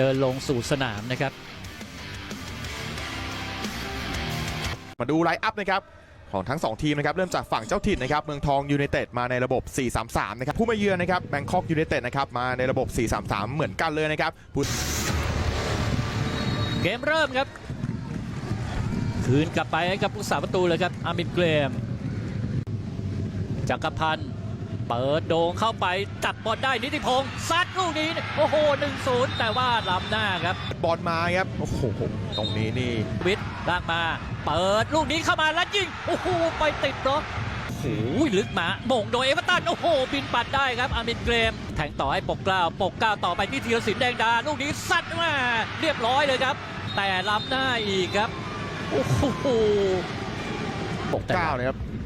เดินลงสู่สนามนะครับ มาดูไลน์อัพนะครับ ของทั้ง 2 ทีมนะครับ เริ่มจากฝั่งเจ้าถิ่นนะครับ เมืองทองยูไนเต็ดมาในระบบ 4-3-3 นะครับ ผู้มาเยือนนะครับแบงคอกยูไนเต็ดนะครับ มาในระบบ 4-3-3 เหมือนกันเลยนะครับผู้เกมเริ่มครับ คืนกลับไปให้กับผู้สาประตูเลยครับอามินเกรมจักรพันธ์ เปิดโด่งเข้าไปจับบอลได้นิติพงศ์ซัดลูกนี้ โอ้โห1-0แต่ว่าล้ำหน้าครับ บอลมาครับ โอ้โห ตรงนี้นี่ วิทย์ลากมา เปิดลูกนี้เข้ามาแล้วยิง โอ้โห ไปติดบล็อกโอ้โหลึกมาโมงโดยเอเวอร์ตัน โอ้โห บินปัดได้ครับ อามินเกรม แทงต่อให้ปกเกล้าปกเกล้าต่อไปที่ธีรศิลป์แดงดา ลูกนี้ซัดมาเรียบร้อยเลยครับ แต่ล้ำหน้าอีกครับ โอ้โหปกแต่เก้านะครับอืม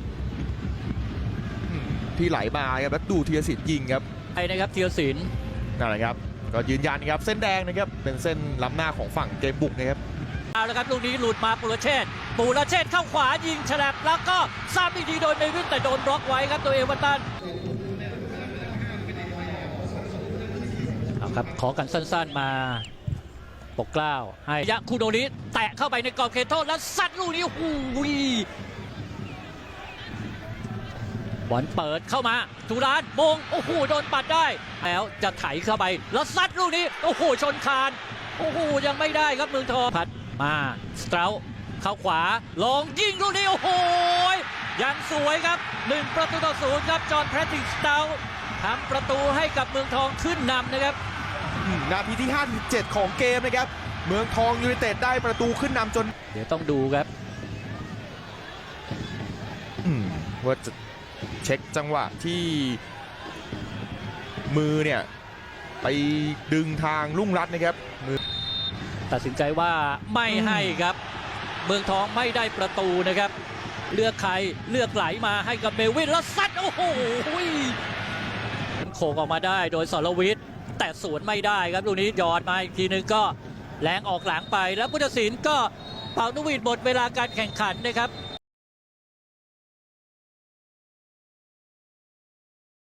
ที่ไหลมาครับแล้วดูธีรศิลป์ยิงครับไอ้นะครับธีรศิลป์นั่นแหละครับก็ยืนยันนะครับเส้นแดงนะครับเป็นเส้นล้ำหน้าของฝั่งเกมบุกนะครับเอาละครับลูกนี้หลุดมาปุรเชษฐ์ปุรเชษฐ์เข้าขวายิงฉลับแล้วก็ซ้ำอีกทีโดยเมวินแต่โดนบล็อกไว้ครับตัวเอเวอร์ตันเอาครับขอกันสั้นๆมาปกเกล้าให้ยะคูโดริแตะเข้าไปในกรอบเขตโทษแล้วซัดลูกนี้โอ้โห บอลเปิดเข้ามาทุรานมงโอ้โหโดนปัดได้ แล้วจะไถเข้าไป แล้วซัดลูกนี้ โอ้โห ชนคานโอ้โห ยังไม่ได้ครับเมืองทองพัดมาสเตราเข้าขวาลองยิงลูกนี้ โอ้โห ยังสวยครับ 1 ประตูต่อศูนย์ครับจอห์นแพทริกสเตาทำประตูให้กับเมืองทองขึ้นนำนะครับอืมนาทีที่ 57 ของเกมนะครับ เมืองทองยูไนเต็ดได้ประตูขึ้นนำจน เดี๋ยวต้องดูครับอืมว่าจะ เช็คจังหวะที่มือเนี่ยไปดึงทางลุ่งรัดนะครับมือตัดสินใจว่าไม่ให้ครับ เมืองทองไม่ได้ประตูนะครับ เลือกใครเลือกไหลมาให้กับเมวินแล้วซัดโอ้โหโขกออกมาได้โดยสรวิทย์แต่สวนไม่ได้ครับลูกนี้ยอดมาอีกทีนึงก็แรงออกหลังไปแล้วพุทธศิลป์ก็เป่านกหวีดหมดเวลาการแข่งขันนะครับ